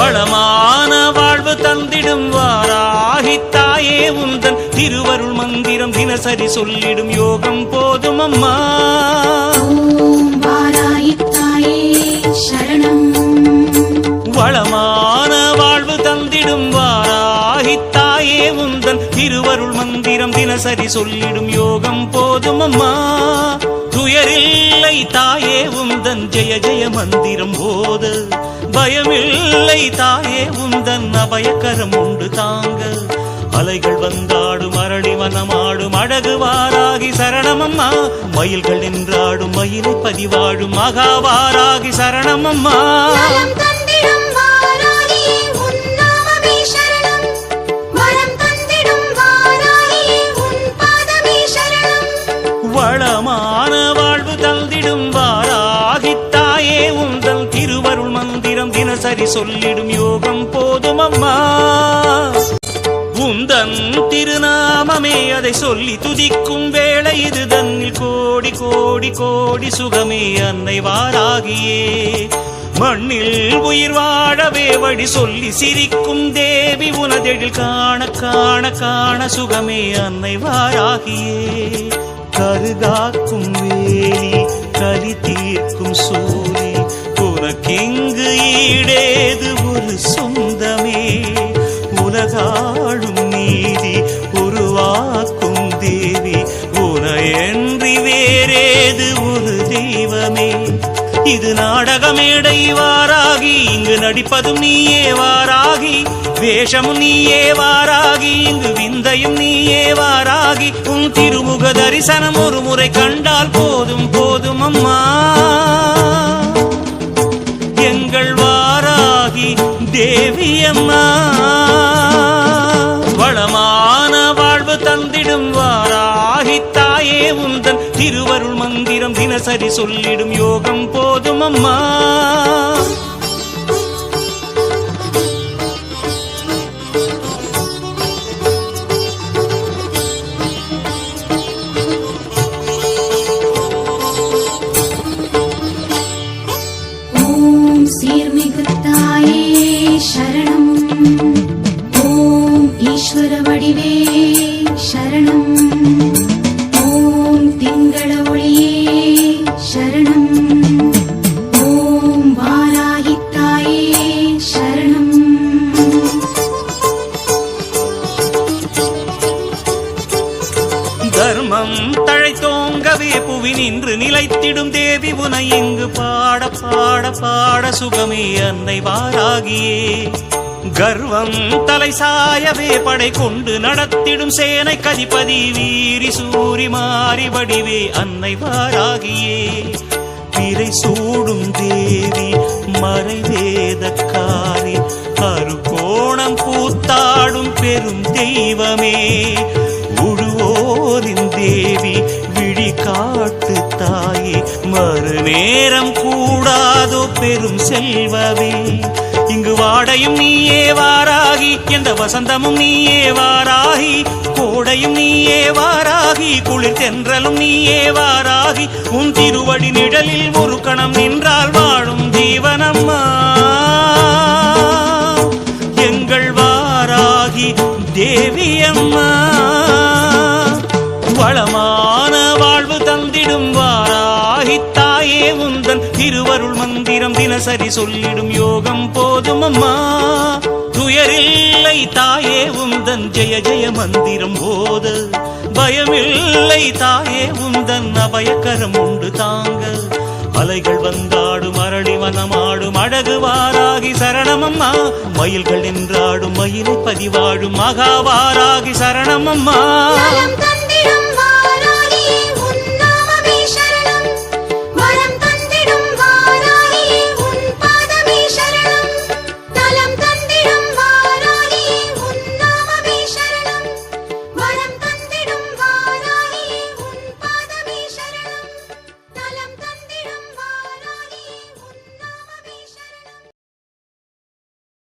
வளமான வாழ்வு தந்திடும் வாராகி தாயே உந்தன் திருவருள் மந்திரம் தினசரி சொல்லிடும் யோகம் போதும் அம்மா. வளமான வாழ்வு தந்திடும் வாராகி தாயே உந்தன் திருவருள் மந்திரம் தினசரி சொல்லிடும் யோகம் போதும் அம்மா. துயரில்லை தாயே உந்தன் ஜெய ஜெய மந்திரம் போத. பயமில்லை தாயே உந்தன் அபயக்கரம் உண்டு தாங்க. அலைகள் வந்தாடும் அரளி வனமாடும் அழகு வாராகி சரணமம்மா. மயில்கள் நின்றாடும் மயிலை பதிவாடும் மகாவாராகி சரணமம்மா. நலம் சரி சொல்லிடும் யோகம் போதும் அம்மா உந்தன் திருநாமமே அதை சொல்லி துதிக்கும் வேளை இது தன்னில் கோடி கோடி கோடி சுகமே அன்னை வாராகியே. மண்ணில் உயிர் வாழவே வழி சொல்லி சிரிக்கும் தேவி உனதெழில் காண காண காண சுகமே அன்னை வாராகியே. கருகாக்கும் வேலி கலி தீர்க்கும் சூரி உனக்கிங் உனக்கு ஈடேது ஒரு சொந்தமே. உலகாளும் நீதி உருவாக்கும் தேவி. உனையன்றி வேறேது ஒரு தெய்வமே. இது நாடகமேடை வாராகி இங்கு நடிப்பதும் நீயே வாராகி. வேஷமும் நீயே வாராகி இங்கு விந்தையும் நீயே வாராகி. உன் திருமுக தரிசனம் ஒரு முறை கண்டால் போதும் போதும் அம்மா. அம்மா. வளமான வாழ்வு தந்திடும் வாராகி தாயே உந்தன் திருவருள் மந்திரம் தினசரி சொல்லிடும் யோகம் போதும் அம்மா. சீர்மிகு தாயே சரணம் தர்மம் தழைத்தோங்கவே புவி நின்று நிலைத்திடும் தேவி உனை இங்கு பாட பாட பாட சுகமே அன்னை வாராகியே. கர்வம் தலை சாயவே படை கொண்டு நடத்திடும் சேனை கதிபதி வீரி சூரி மாறி வடிவே அன்னை வாராகியே. பிறை சூடும் தேவி மறைவேதக்காரி அருகோணம் பூத்தாடும் பெரும் தெய்வமே உழுவோரின் தேவி விழி காட்டு தாயே. மறுநேரம் கூடாதோ பெரும் செல்வமே இங்கு வாடையும் நீயே வாராகி எந்த வசந்தமும் நீயே வாராகி வாராகி குளிர் சென்றலும் நீயே வாராகி. உன் திருவடி நிழலில் ஒரு கணம் நின்றால் வாழும் ஜீவனம்மா. எங்கள் வாராகி தேவியம்மா. வளமான வாழ்வு தந்திடும் வாராகி தாயே உந்தன் திருவருள் மந்திரம் தினசரி சொல்லிடும் யோகம் போதும் அம்மா துயரில்லை தாயே உந்தன் ஜெய ஜெய மந்திரம் போது. பயமில்லை தாயே உந்தன் அபயக்கரம் உண்டு தாங்க. அலைகள் வந்தாடும் அரளி வனமாடும் அழகுவாராகி சரணமம்மா. மயில்கள் நின்றாடும் மயிலை பதிவாடும் மகாவாராகி சரணமம்மா. நலம்